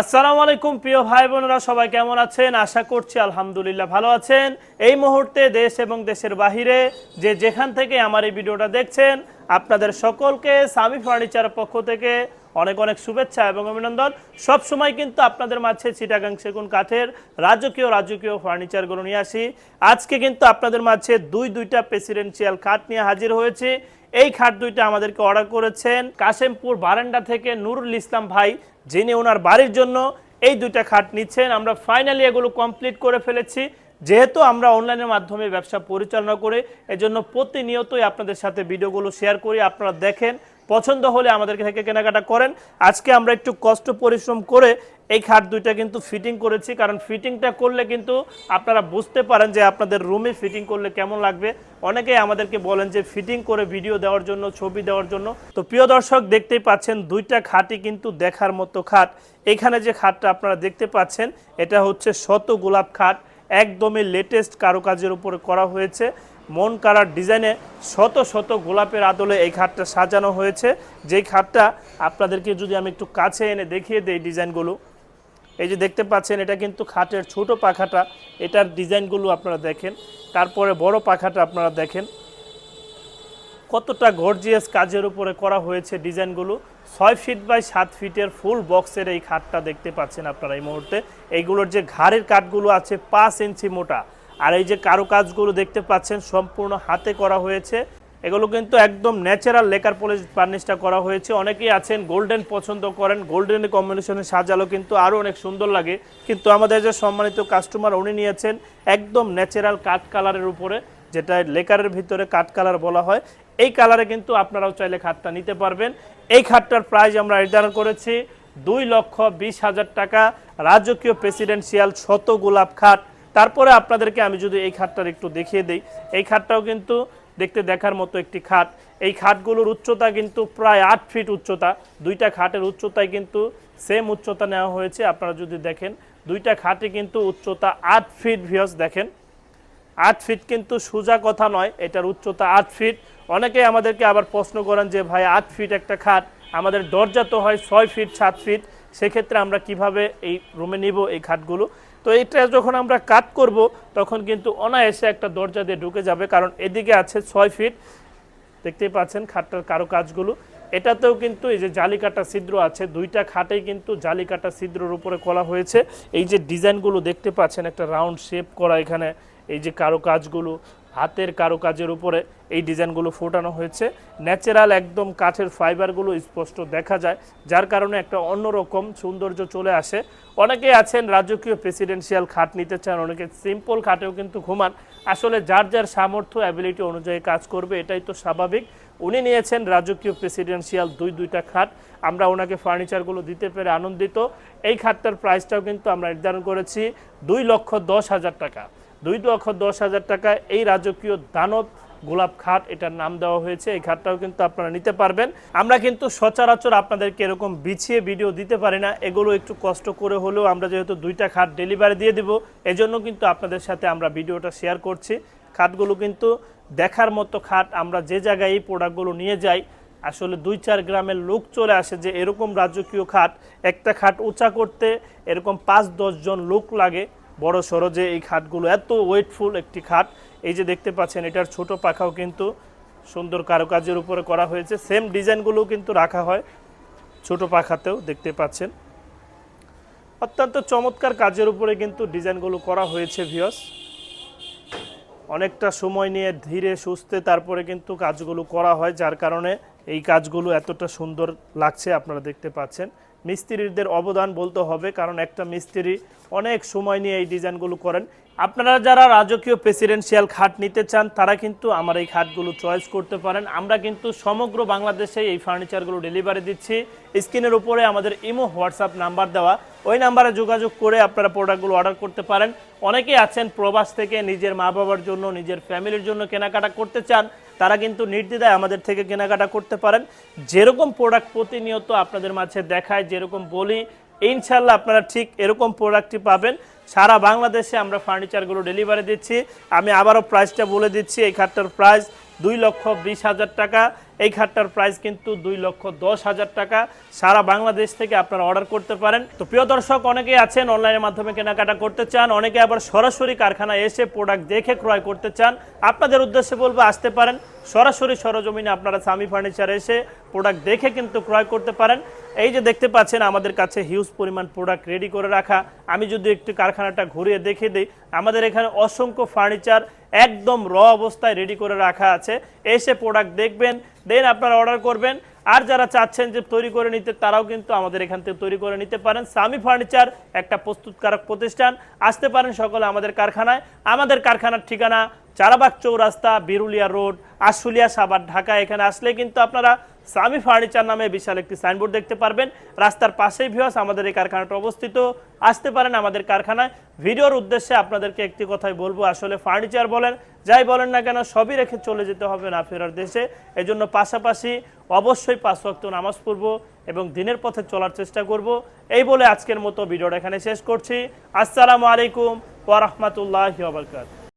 আসসালামু আলাইকুম, প্রিয় ভাই বোনেরা, সবাই কেমন আছেন? আশা করছি আলহামদুলিল্লাহ ভালো আছেন। এই মুহূর্তে দেশ এবং দেশের বাহিরে যে যেখান থেকে আমার এই ভিডিওটা দেখছেন, আপনাদের সকলকে সামি ফার্নিচার পক্ষ থেকে অনেক অনেক শুভেচ্ছা এবং অভিনন্দন। সব সময় কিন্তু আপনাদের মাঝে চিটাগাং সেগুন কাঠের রাজকীয় রাজকীয় ফার্নিচারগুলো নিয়ে আসি। আজকে কিন্তু আপনাদের মাঝে দুই দুইটা প্রেসিডেন্সিয়াল খাট নিয়ে হাজির হয়েছে। এই খাট দুইটা আমাদেরকে অর্ডার করেছেন কাশেমপুর বারান্ডা থেকে নুরুল ইসলাম ভাই। যিনি ওনার বাড়ির জন্য এই দুইটা খাট নিচ্ছেন, আমরা ফাইনালি এগুলো কমপ্লিট করে ফেলেছি। যেহেতু আমরা অনলাইনের মাধ্যমে ব্যবসা পরিচালনা করে, এজন্য প্রতিনিয়তই আপনাদের সাথে ভিডিওগুলো শেয়ার করি, আপনারা দেখেন। পছন্দ হলে আমাদেরকে থেকে কেনাকাটা করেন। আজকে আমরা একটু কষ্ট পরিশ্রম করে এই খাট দুইটা কিন্তু ফিটিং করেছি, কারণ ফিটিংটা করলে কিন্তু আপনারা বুঝতে পারেন যে আপনাদের রুমে ফিটিং করলে কেমন লাগবে। অনেকেই আমাদেরকে বলেন যে ফিটিং করে ভিডিও দেওয়ার জন্য, ছবি দেওয়ার জন্য। তো প্রিয় দর্শক, দেখতেই পাচ্ছেন দুইটা খাটই কিন্তু দেখার মতো খাট। এখানে যে খাটটা আপনারা দেখতে পাচ্ছেন, এটা হচ্ছে শত গোলাপ খাট। একদমই লেটেস্ট কারুকাজের উপরে করা হয়েছে। মন কারার ডিজাইনে শত শত গোলাপের আদলে এই খাটটা সাজানো হয়েছে। যেই খাটটা আপনাদেরকে যদি আমি একটু কাছে এনে দেখিয়ে দিই ডিজাইনগুলো এই যে দেখতে পাচ্ছেন, এটা কিন্তু খাটের ছোট পাখাটা। এটার ডিজাইনগুলো আপনারা দেখেন। তারপরে বড় পাখাটা আপনারা দেখেন। কতটা গর্জিয়াস কাজের উপরে করা হয়েছে ডিজাইনগুলো। ছয় ফিট বাই সাত ফিটের ফুল বক্সের এই খাটটা দেখতে পাচ্ছেন আপনারা এই মুহূর্তে। এইগুলোর যে ঘাড়ের কাঠগুলো আছে পাঁচ ইঞ্চি মোটা। আর এই যে কারুকাজগুলো দেখতে পাচ্ছেন, সম্পূর্ণ হাতে করা হয়েছে। এগুলো কিন্তু একদম ন্যাচারাল লেকার পলিশ ফার্নিশটা করা হয়েছে। অনেকেই আছেন গোল্ডেন পছন্দ করেন। গোল্ডেন কম্বিনেশনে সাজালো কিন্তু আরও অনেক সুন্দর লাগে। কিন্তু আমাদের যে সম্মানিত কাস্টমার উনি নিয়েছেন একদম ন্যাচারাল কাঠ কালারের উপরে, যেটা লেকারের ভিতরে কাঠ কালার বলা হয়। এই কালারে কিন্তু আপনারাও চাইলে খাটটা নিতে পারবেন। এই খাটটার প্রাইস আমরা নির্ধারণ করেছি দুই লক্ষ বিশ হাজার টাকা। রাজকীয় প্রেসিডেন্সিয়াল শত গোলাপ খাট। তারপরে আপনাদেরকে আমি যদি এই খাটটার একটু দেখিয়ে দিই। এই খাটটাও কিন্তু দেখতে দেখার মতো একটি খাট। এই খাটগুলোর উচ্চতা কিন্তু প্রায় আট ফিট উচ্চতা। দুইটা খাটের উচ্চতায় কিন্তু সেম উচ্চতা নেওয়া হয়েছে। আপনারা যদি দেখেন, দুইটা খাটে কিন্তু উচ্চতা আট ফিট ভিউস দেখেন। আট ফিট কিন্তু সোজা কথা নয়, এটার উচ্চতা আট ফিট। অনেকে আমাদেরকে আবার প্রশ্ন করেন যে, ভাই, আট ফিট একটা খাট, আমাদের দরজা তো হয় ছয় ফিট সাত ফিট। সেক্ষেত্রে আমরা কীভাবে এই রুমে নিব এই খাটগুলো? তো এটা যখন আমরা কাট করব, তখন কিন্তু অনায়াসে একটা দরজা দিয়ে ঢুকে যাবে, কারণ এদিকে আছে ছয় ফিট দেখতেই পাচ্ছেন খাটটার কারও কাজগুলো এটাতেও কিন্তু এই যে জালিকাটা ছিদ্র আছে, দুইটা খাটেই কিন্তু জালিকাটা ছিদ্রর উপরে করা হয়েছে। এই যে ডিজাইনগুলো দেখতে পাচ্ছেন, একটা রাউন্ড শেপ করা এখানে, এই যে কারও কাজগুলো হাতের কারও কাজের উপরে এই ডিজাইনগুলো ফোটানো হয়েছে। ন্যাচারাল একদম কাঠের ফাইবারগুলো স্পষ্ট দেখা যায়, যার কারণে একটা অন্যরকম সৌন্দর্য চলে আসে। অনেকেই আছেন রাজকীয় প্রেসিডেন্সিয়াল খাট নিতে চান, অনেকে সিম্পল খাটেও কিন্তু ঘুমান। আসলে যার যার সামর্থ্য অ্যাবিলিটি অনুযায়ী কাজ করবে, এটাই তো স্বাভাবিক। উনি নিয়েছেন রাজকীয় প্রেসিডেন্সিয়াল দুই দুইটা খাট। আমরা ওনাকে ফার্নিচারগুলো দিতে পেরে আনন্দিত। এই খাটটার প্রাইসটাও কিন্তু আমরা নির্ধারণ করেছি দুই লক্ষ দশ হাজার টাকা। দুই লক্ষ দশ হাজার টাকা। এই রাজকীয় দানব গোলাপ খাট, এটার নাম দেওয়া হয়েছে। এই খাটটাও কিন্তু আপনারা নিতে পারবেন। আমরা কিন্তু সচরাচর আপনাদেরকে এরকম বিছিয়ে ভিডিও দিতে পারি না। এগুলো একটু কষ্ট করে হলেও আমরা যেহেতু দুইটা খাট ডেলিভারি দিয়ে দিব, এজন্য কিন্তু আপনাদের সাথে আমরা ভিডিওটা শেয়ার করছি। খাটগুলো কিন্তু দেখার মতো খাট, আমরা যে জায়গায় এই প্রোডাক্টগুলো নিয়ে যাই, আসলে দুই চার গ্রামের লোক চলে আসে যে এরকম রাজকীয় খাট, একটা খাট উঁচা করতে এরকম পাঁচ জন লোক লাগে। বড় সড়ো যে এই খাটগুলো, এত ওয়েটফুল একটি খাট। এই যে দেখতে পাচ্ছেন, এটার ছোট পাখাও কিন্তু সুন্দর কারুকাজের উপরে করা হয়েছে। সেম ডিজাইনগুলো কিন্তু রাখা হয় ছোট পাখাতেও, দেখতে পাচ্ছেন। অত্যন্ত চমৎকার কাজের উপরে কিন্তু ডিজাইনগুলো করা হয়েছে ভিওস অনেকটা সময় নিয়ে ধীরে সুস্থে তারপরে কিন্তু কাজগুলো করা হয়, যার কারণে এই কাজগুলো এতটা সুন্দর লাগছে আপনারা দেখতে পাচ্ছেন। মিস্ত্রিদের অবদান বলতে হবে, কারণ একটা মিস্ত্রি অনেক সময় নিয়ে এই ডিজাইনগুলো করেন। আপনারা যারা রাজকীয় প্রেসিডেন্সিয়াল খাট নিতে চান, তারা কিন্তু আমার এই খাটগুলো চয়েস করতে পারেন। আমরা কিন্তু সমগ্র বাংলাদেশে এই ফার্নিচারগুলো ডেলিভারি দিচ্ছি। স্ক্রিনের উপরে আমাদের ইমো, হোয়াটসঅ্যাপ নাম্বার দেওয়া। ওই নাম্বারে যোগাযোগ করে আপনারা প্রোডাক্টগুলো অর্ডার করতে পারেন। অনেকেই আছেন প্রবাস থেকে নিজের মা বাবার জন্য, নিজের ফ্যামিলির জন্য কেনাকাটা করতে চান। তারা কিন্তু নির্দ্বিধায় আমাদের থেকে কেনাকাটা করতে পারেন। যেরকম প্রোডাক্ট প্রতিনিয়ত আপনাদের মাঝে দেখায়, যেরকম বলি ইনশাল্লাহ আপনারা ঠিক এরকম প্রোডাক্টটি পাবেন। সারা বাংলাদেশে আমরা ফার্নিচারগুলো ডেলিভারি দিচ্ছি। আমি আবারও প্রাইসটা বলে দিচ্ছি, এই খাটটার প্রাইস দুই লক্ষ বিশ হাজার টাকা। এই খাটটার প্রাইস কিন্তু দুই লক্ষ দশ হাজার টাকা। সারা বাংলাদেশ থেকে আপনারা অর্ডার করতে পারেন। তো প্রিয় দর্শক, অনেকেই আছেন অনলাইনের মাধ্যমে কেনাকাটা করতে চান। অনেকে আবার সরাসরি কারখানায় এসে প্রোডাক্ট দেখে ক্রয় করতে চান। আপনাদের উদ্দেশ্যে বলব, আসতে পারেন। সরাসরি সরজমিনে আপনারা সামি ফার্নিচার এসে প্রোডাক্ট দেখে কিন্তু ক্রয় করতে পারেন। এই যে দেখতে পাচ্ছেন, আমাদের কাছে হিউজ পরিমাণ প্রোডাক্ট রেডি করে রাখা। আমি যদি একটু কারখানাটা ঘুরিয়ে দেখে দিই, আমাদের এখানে অসংখ্য ফার্নিচার একদম র অবস্থায় রেডি করে রাখা আছে। এসে প্রোডাক্ট দেখবেন দেন আপনারা অর্ডার করবেন। আর যারা চাচ্ছেন যে তৈরি করে নিতে, তারাও কিন্তু আমাদের এখান থেকে তৈরি করে নিতে পারেন। সামি ফার্নিচার একটা প্রস্তুতকারক প্রতিষ্ঠান। আসতে পারেন সকলে আমাদের কারখানায়। আমাদের কারখানার ঠিকানা চারাবাগ চৌরাস্তা, বিরুলিয়া রোড, আশুলিয়া সাবার ঢাকা। এখানে আসলে কিন্তু আপনারা সামি ফার্নিচার নামে বিশাল একটি সাইনবোর্ড দেখতে পারবেন। রাস্তার পাশেই ভিওস আমাদের এই কারখানাটা অবস্থিত। আসতে পারেন আমাদের কারখানায়। ভিডিওর উদ্দেশ্যে আপনাদেরকে একটি কথাই বলব, আসলে ফার্নিচার বলেন, যাই বলেন না কেন, সবই রেখে চলে যেতে হবে না ফেরার দেশে। এজন্য পাশাপাশি অবশ্যই পাঁচ ওয়াক্ত নামাজ পড়ব এবং দিনের পথে চলার চেষ্টা করব। এই বলে আজকের মতো ভিডিওটা এখানে শেষ করছি। আসসালামু আলাইকুম ওয়া বারাকাতুহু।